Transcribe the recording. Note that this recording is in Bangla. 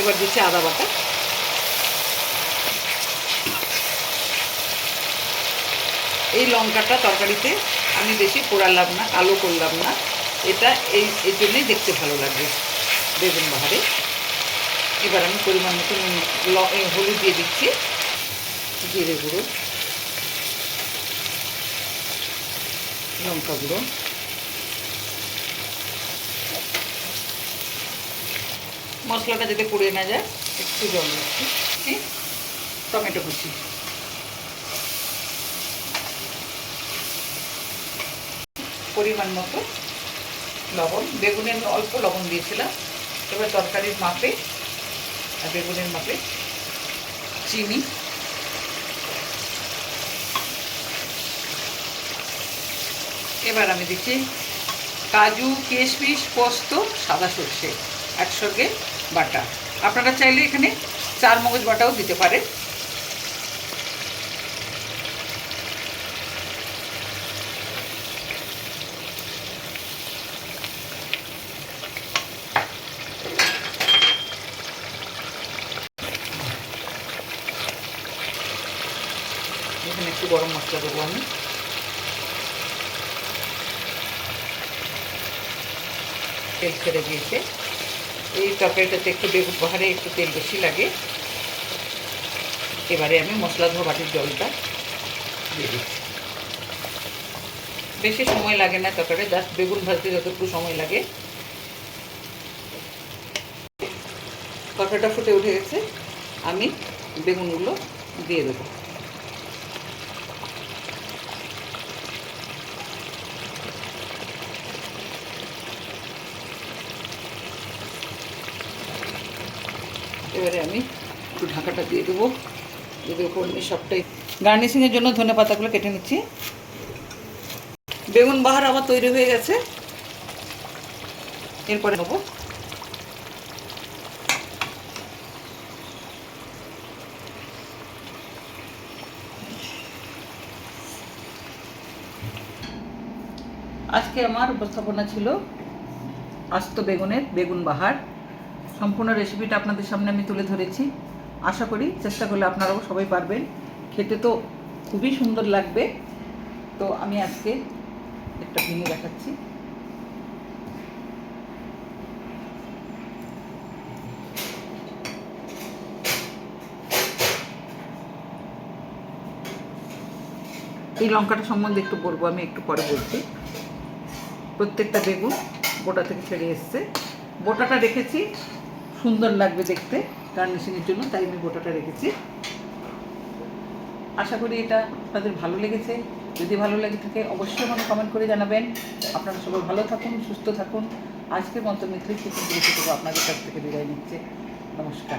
এবার দিচ্ছি আদা বাটা। এই লঙ্কাটা তরকারিতে আমি বেশি পোড়ালাম না কালো করলাম না। এটা এই এই জন্যই দেখতে ভালো লাগবে বেগুন বাহারে। এবার আমি পরিমাণ মতো হলুদ দিয়ে দিচ্ছি, জিরে গুঁড়ো, লঙ্কা গুঁড়ো। মশলাটা যাতে পুড়ে না যায়, একটু জল দিচ্ছি। টমেটো কুচি। পরিমাণ মতো লবণ, বেগুনের অল্প লবণ দিয়েছিলাম। এবার তরকারির মাপে আর বেগুনের মাপে চিনি। এবার আমি দিচ্ছি কাজু, কিশমিশ, পোস্ত, সাদা সর্ষে। একসঙ্গে বাটা। আপনারা চাইলে এখানে চার মগজ বাটাও দিতে পারেন। এখানে একটু গরম মশলা দেবো আমি। তেল ছেড়ে দিয়েছে। এই তরকারিটাতে একটু বেগুন বাহারে একটু তেল বেশি লাগে। এবারে আমি মশলা ধোয়া বাটির জলটা দিয়ে দিচ্ছি। বেশি সময় লাগে না তরকারি জাস্ট বেগুন ভাজতে যতটুকু সময় লাগে। তরকারিটা ফুটে উঠে গেছে, আমি বেগুনগুলো দিয়ে দেবো। এবারে আমি একটু ঢাকাটা দিয়ে দেবো। যদি ওপর নিয়ে সবটাই গার্নিশিংয়ের জন্য ধনে পাতাগুলো কেটে নিচ্ছি। বেগুন বাহার আমার তৈরি হয়ে গেছে। এরপরে নেব। আজকে আমার উপস্থাপনা ছিল আস্ত বেগুনের বেগুন বাহার। সম্পূর্ণ রেসিপিটা আপনাদের সামনে আমি তুলে ধরেছি। আশা করি চেষ্টা করলে আপনারাও সবাই পারবেন। খেতে তো খুবই সুন্দর লাগবে। তো আমি আজকে একটা ভেঙে দেখাচ্ছি। এই লঙ্কাটা সম্বন্ধে একটু বলব, আমি একটু পরে বলছি। প্রত্যেকটা বেগুন গোটা থেকে ছেড়ে এসছে। গোটাটা রেখেছি। সুন্দর লাগবে দেখতে গার্নিশিংয়ের জন্য, তাই আমি গোটাটা রেখেছি। আশা করি এটা আপনাদের ভালো লেগেছে। যদি ভালো লেগে থাকে, অবশ্যই আমাকে কমেন্ট করে জানাবেন। আপনারা সবাই ভালো থাকুন, সুস্থ থাকুন। আজকের মতো কিছু আপনাদের কাছ থেকে বিদায় নিচ্ছে। নমস্কার।